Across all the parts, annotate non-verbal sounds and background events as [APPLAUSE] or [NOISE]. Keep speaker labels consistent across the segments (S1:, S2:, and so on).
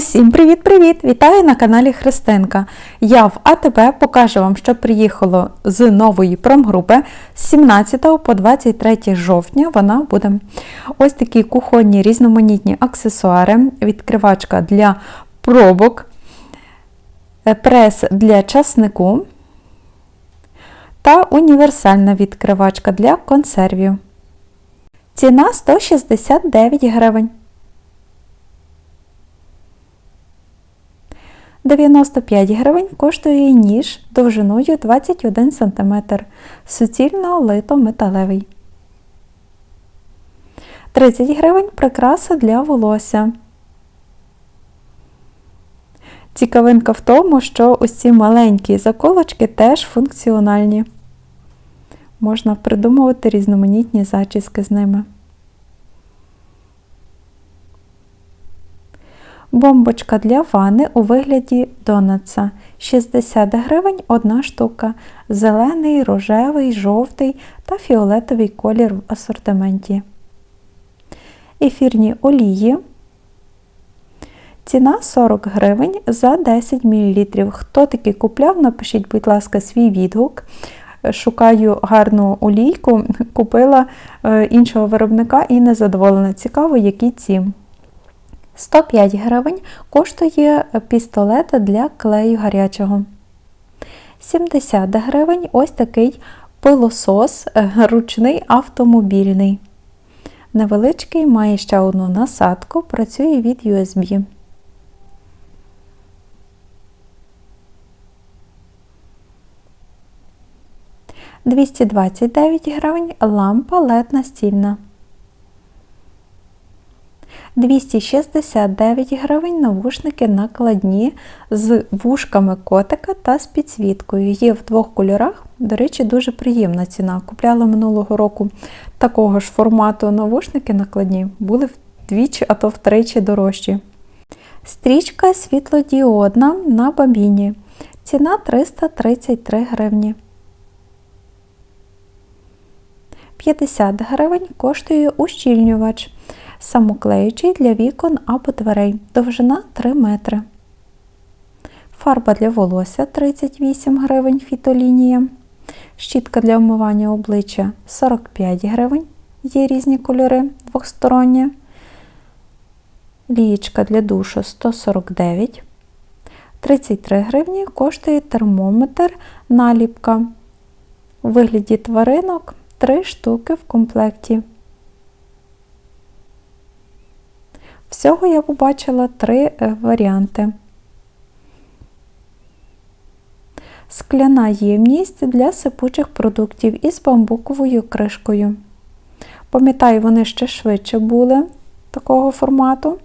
S1: Усім привіт-привіт! Вітаю на каналі Христинка. Я в АТБ покажу вам, що приїхало з нової промгрупи з 17 по 23 жовтня. Вона буде ось такі кухонні різноманітні аксесуари, відкривачка для пробок, е, прес для часнику та універсальна відкривачка для консервів. Ціна 169 гривень. 95 гривень коштує ніж довжиною 21 см, суцільно лито металевий. 30 гривень прикраса для волосся. Цікавинка в тому, що ось ці маленькі заколочки теж функціональні. Можна придумувати різноманітні зачіски з ними. Бомбочка для ванни у вигляді донатса 60 гривень одна штука. Зелений, рожевий, жовтий та фіолетовий колір в асортименті. Ефірні олії. Ціна 40 гривень за 10 мл. Хто таки купляв, напишіть, будь ласка, свій відгук. Шукаю гарну олійку, купила е, іншого виробника і не задоволена. Цікаво, які ці. 105 гривень коштує пістолет для клею гарячого. 70 гривень ось такий пилосос ручний автомобільний. Невеличкий, має ще одну насадку, працює від USB. Двісті двадцять дев'ять гривень лампа LED настільна. 269 гривень навушники накладні з вушками котика та з підсвіткою. Є в двох кольорах, до речі, дуже приємна ціна. Купляла минулого року такого ж формату навушники накладні, були вдвічі, а то втричі дорожчі. Стрічка світлодіодна на бабіні. Ціна 333 гривні. 50 гривень коштує ущільнювач самоклеючий для вікон або дверей, довжина 3 метри. Фарба для волосся 38 гривень фітолінія. Щітка для вмивання обличчя 45 гривень. Є різні кольори двохсторонні. Лієчка для душу 149. 33 гривні коштує термометр наліпка. У вигляді тваринок 3 штуки в комплекті. Всього я побачила три е, варіанти. Скляна ємність для сипучих продуктів із бамбуковою кришкою. Пам'ятаю, вони ще швидше були такого формату.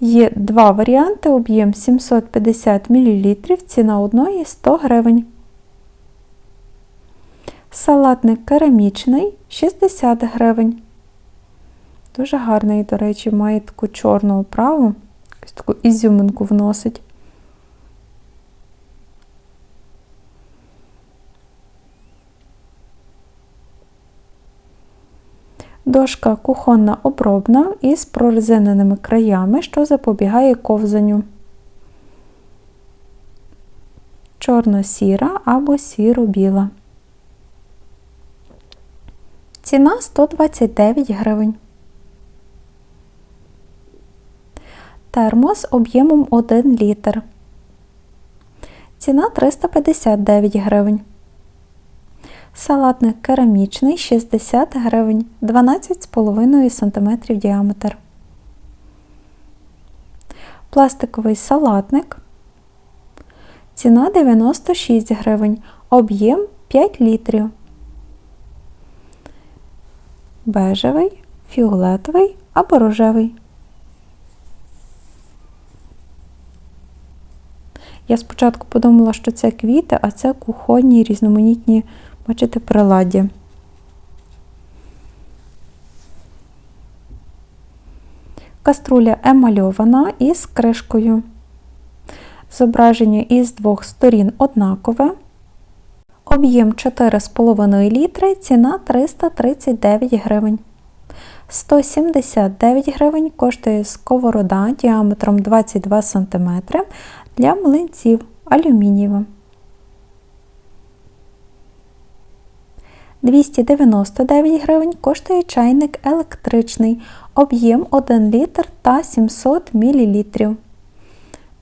S1: Є два варіанти, об'єм 750 мл, ціна одної 100 гривень. Салатник керамічний 60 гривень. Дуже гарний, до речі, має таку чорну оправу, якусь таку ізюминку вносить. Дошка кухонна обробна із прорезиненими краями, що запобігає ковзанню. Чорно-сіра або сіро-біла. Ціна 129 гривень. Термос об'ємом 1 літр. Ціна 359 гривень. Салатник керамічний 60 гривень 12,5 см діаметр. Пластиковий салатник. Ціна 96 гривень. Об'єм 5 літрів. Бежевий, фіолетовий або рожевий. Я спочатку подумала, що це квіти, а це кухонні різноманітні, бачите, приладдя. Каструля емальована із кришкою. Зображення із двох сторін однакове. Об'єм 4,5 літри, ціна 339 гривень. 179 гривень коштує сковорода діаметром 22 см для млинців алюмінієва. 299 гривень коштує чайник електричний, об'єм 1 літр та 700 мл.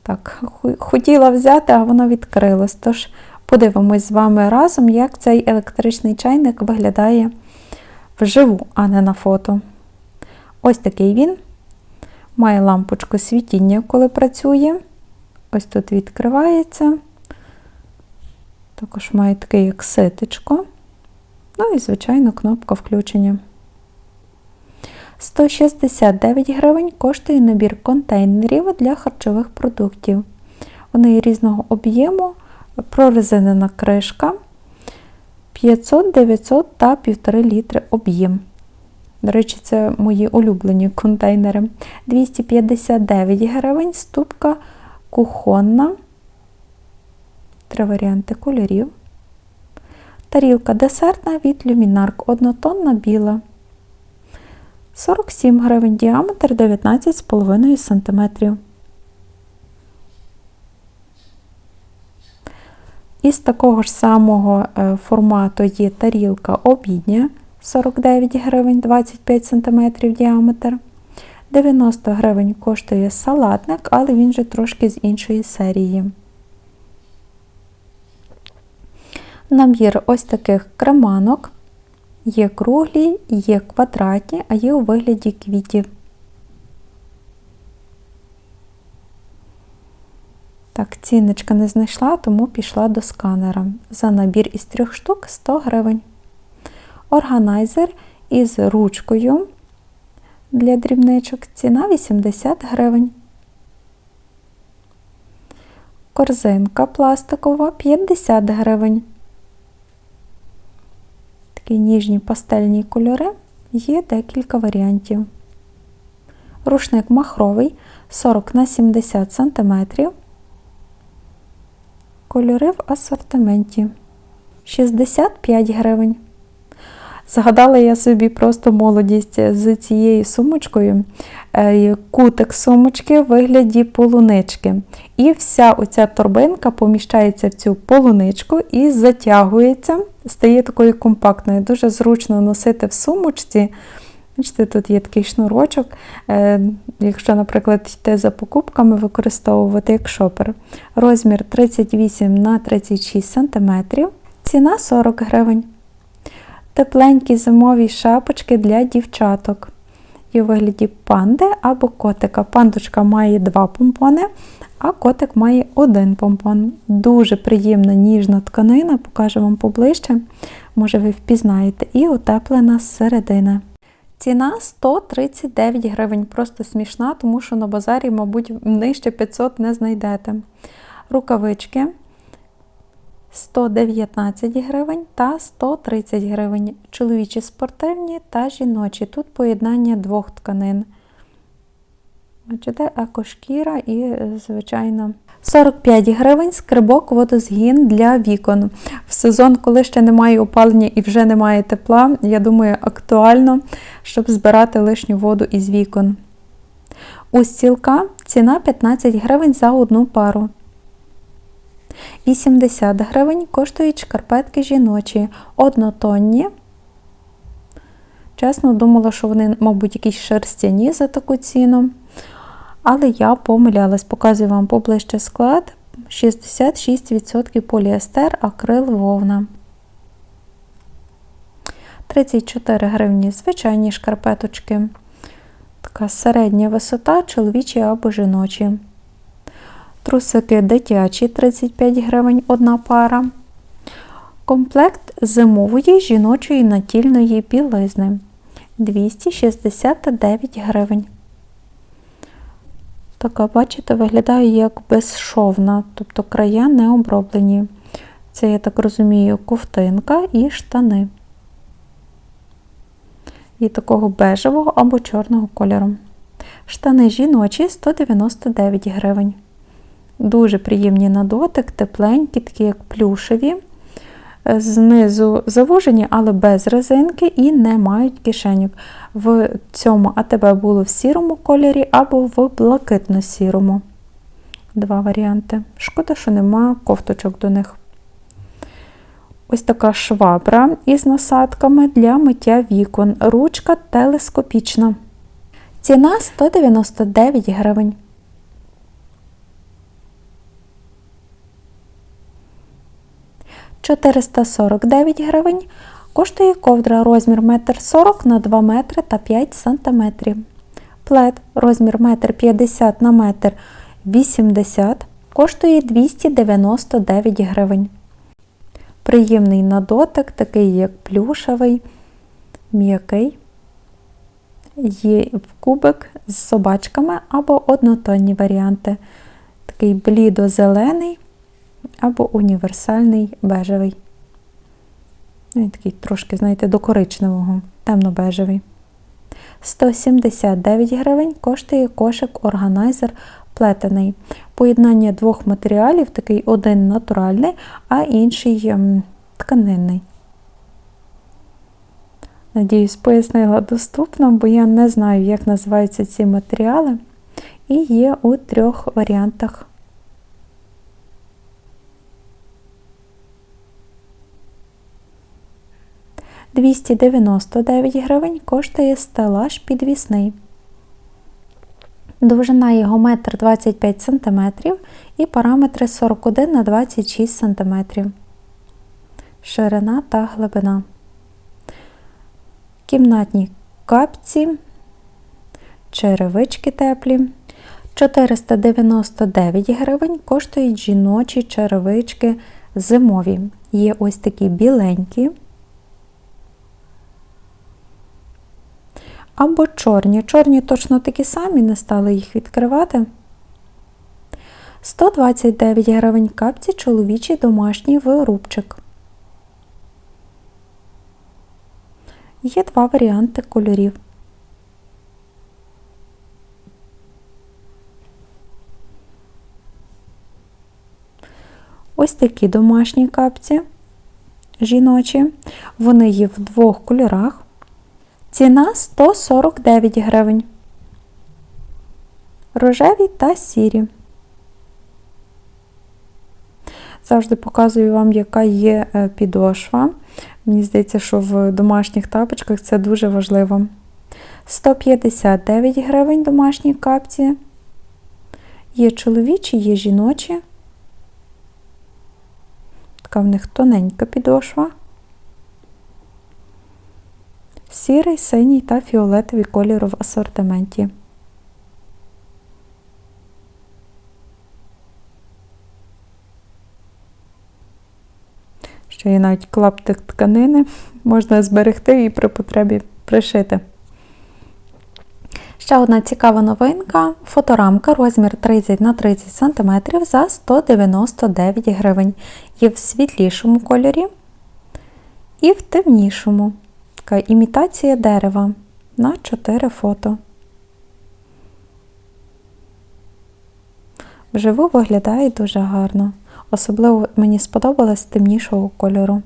S1: Так, хотіла взяти, а воно відкрилось. Тож подивимось з вами разом, як цей електричний чайник виглядає вживу, а не на фото. Ось такий він. Має лампочку світіння, коли працює. Ось тут відкривається. Також має таке як ситечко. Ну і, звичайно, кнопка включення. 169 гривень коштує набір контейнерів для харчових продуктів. Вони різного об'єму, прорезинена кришка 500, 900 та 1,5 літри об'єм. До речі, це мої улюблені контейнери. 259 гривень, ступка кухонна. Три варіанти кольорів. Тарілка десертна від люмінарк, однотонна біла. 47 гривень діаметр 19,5 см. Із такого ж самого е, формату є тарілка обідня 49 гривень 25 см діаметр. 90 гривень коштує салатник, але він же трошки з іншої серії. Набір ось таких креманок. Є круглі, є квадратні, а є у вигляді квітів. Так, цінничка не знайшла, тому пішла до сканера. За набір із трьох штук 100 гривень. Органайзер із ручкою для дрібничок. Ціна 80 гривень. Корзинка пластикова 50 гривень. Такі ніжні пастельні кольори. Є декілька варіантів. Рушник махровий 40 на 70 см. Кольори в асортименті 65 гривень. Згадала я собі просто молодість з цією сумочкою. Е, Кутик сумочки в вигляді полунички. І вся оця торбинка поміщається в цю полуничку і затягується, стає такою компактною. Дуже зручно носити в сумочці. Бачите, тут є такий шнурочок. Е, Якщо, наприклад, йти за покупками, використовувати як шопер. Розмір 38 на 36 см. Ціна 40 гривень. Тепленькі зимові шапочки для дівчаток. Є у вигляді панди або котика. Пандочка має два помпони, а котик має один помпон. Дуже приємна ніжна тканина, покажу вам поближче, може ви впізнаєте, і утеплена зсередини. Ціна 139 гривень, просто смішна, тому що на базарі, мабуть, нижче 500 не знайдете. Рукавички 119 гривень та 130 гривень. Чоловічі спортивні та жіночі. Тут поєднання двох тканин. Бачите, екошкіра і, звичайно, 45 гривень скрибок водозгін для вікон. В сезон, коли ще немає опалення і вже немає тепла, я думаю, актуально, щоб збирати лишню воду із вікон. У стілка ціна 15 гривень за одну пару. 80 гривень коштують шкарпетки жіночі, однотонні. Чесно, думала, що вони, мабуть, якісь шерстяні за таку ціну. Але я помилялась, показую вам поближче склад. 66% поліестер, акрил, вовна. 34 гривні звичайні шкарпеточки. Така середня висота, чоловічі або жіночі. Трусики дитячі 35 гривень одна пара. Комплект зимової жіночої натільної білизни 269 гривень. Така, бачите, виглядає як безшовна, тобто края не оброблені. Це, я так розумію, ковтинка і штани. І такого бежевого або чорного кольору. Штани жіночі 199 гривень. Дуже приємні на дотик, тепленькі, такі як плюшеві. е, знизу завужені, але без резинки і не мають кишеньок. В цьому АТБ було в сірому кольорі або в блакитно-сірому. Два варіанти. Шкода, що нема кофточок до них. Ось така швабра із насадками для миття вікон. Ручка телескопічна. Ціна 199 гривень. «449 гривень коштує ковдра розмір 1,40 на 2 метри та 5 см. Плед розмір 1,50 на 1,80 м коштує 299 гривень. Приємний на дотик, такий як плюшевий, м'який. Є в кубик з собачками або однотонні варіанти. Такий блідо-зелений або універсальний бежевий. Він такий трошки, знаєте, до коричневого, темно-бежевий. 179 гривень коштує кошик органайзер плетений. Поєднання двох матеріалів, такий один натуральний, а інший ем, тканинний. Надіюсь, пояснила доступно, бо я не знаю, як називаються ці матеріали. І є у трьох варіантах. Двісті дев'яносто дев'ять гривень коштує стелаж підвісний. Довжина його 1,25 см і параметри 41 на 26 см. Ширина та глибина. Кімнатні капці, черевички теплі. 499 гривень коштують жіночі черевички зимові. Є ось такі біленькі. Або чорні. Чорні точно такі самі, не стали їх відкривати. 129 гривень капці чоловічий домашній вирубчик. Є два варіанти кольорів. Ось такі домашні капці жіночі. Вони є в двох кольорах. Ціна 149 гривень. Рожеві та сірі. Завжди показую вам, яка є е, підошва. Мені здається, що в домашніх тапочках це дуже важливо. 159 гривень домашні капці. Є чоловічі, є жіночі. Така в них тоненька підошва. Сірий, синій та фіолетовий кольор в асортименті. Ще є навіть клаптик тканини, [LAUGHS] можна зберегти і при потребі пришити. Ще одна цікава новинка фоторамка розмір 30 на 30 см за 199 гривень. Є в світлішому кольорі і в темнішому. Така імітація дерева на 4 фото. Вживу виглядає дуже гарно. Особливо мені сподобалось темнішого кольору.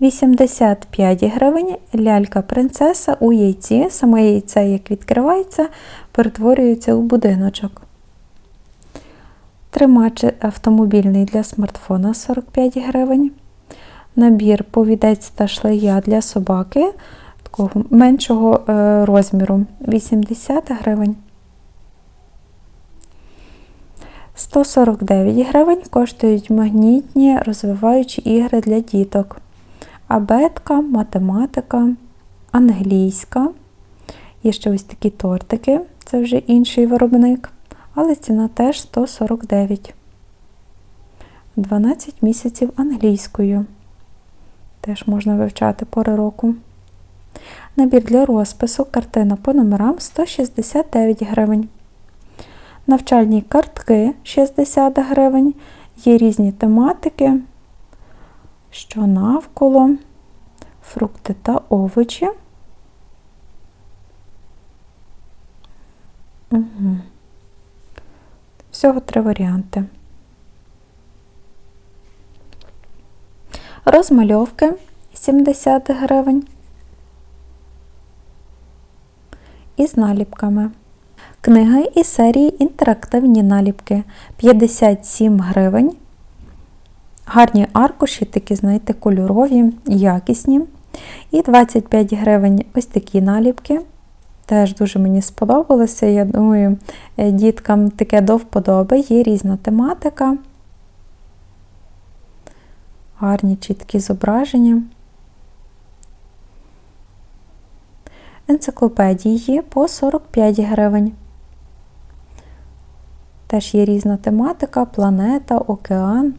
S1: 85 гривень лялька принцеса у яйці. Саме яйце, як відкривається, перетворюється у будиночок. Тримач автомобільний для смартфона 45 гривень. Набір повідець та шлея для собаки такого меншого е, розміру 80 гривень. 149 гривень коштують магнітні розвиваючі ігри для діток. Абетка, математика, англійська. Є ще ось такі тортики, це вже інший виробник, але ціна теж 149. 12 місяців англійською. Теж можна вивчати пори року. Набір для розпису, картина по номерам 169 гривень. Навчальні картки 60 гривень. Є різні тематики, що навколо, фрукти та овочі. Угу. Всього три варіанти. Розмальовки 70 гривень. Із наліпками. Книга із серії Інтерактивні наліпки 57 гривень. Гарні аркуші, такі, знаєте, кольорові, якісні. І 25 гривень ось такі наліпки. Теж дуже мені сподобалося. Я думаю, е, діткам таке до вподоби. Є різна тематика. Гарні чіткі зображення. Енциклопедії є по 45 гривень. Теж є різна тематика, планета, океан.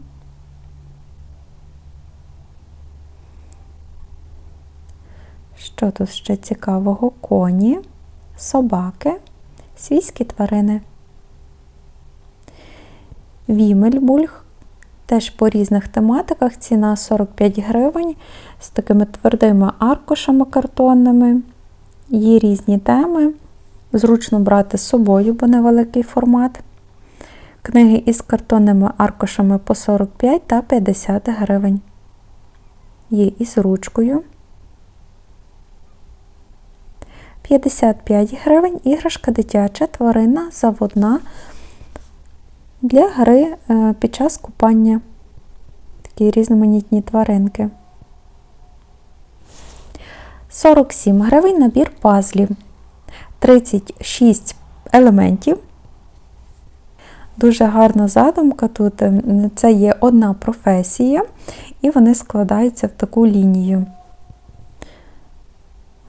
S1: Що тут ще цікавого? Коні, собаки, свійські тварини. Вімельбульг. Теж по різних тематиках. Ціна 45 гривень з такими твердими аркушами картонними. Є різні теми. Зручно брати з собою, бо невеликий формат. Книги із картонними аркушами по 45 та 50 гривень. Є із ручкою. 55 гривень іграшка дитяча, тварина, заводна для гри е, під час купання. Такі різноманітні тваринки. 47 гривень набір пазлів. 36 елементів. Дуже гарна задумка тут. Це є одна професія, і вони складаються в таку лінію.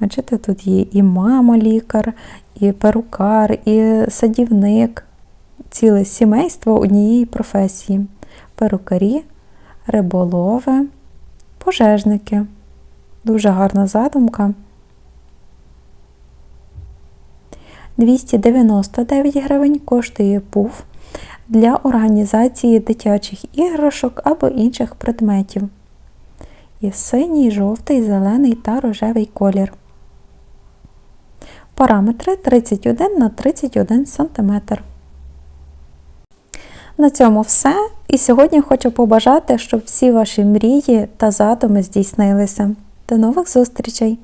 S1: Бачите, тут є і мама лікар, і перукар, і садівник, ціле сімейство однієї професії. Перукарі, риболови, пожежники. Дуже гарна задумка. 299 гривень коштує пуф для організації дитячих іграшок або інших предметів. Є синій, жовтий, зелений та рожевий колір. Параметри 31 на 31 см. На цьому все. І сьогодні хочу побажати, щоб всі ваші мрії та задуми здійснилися. До нових зустрічей!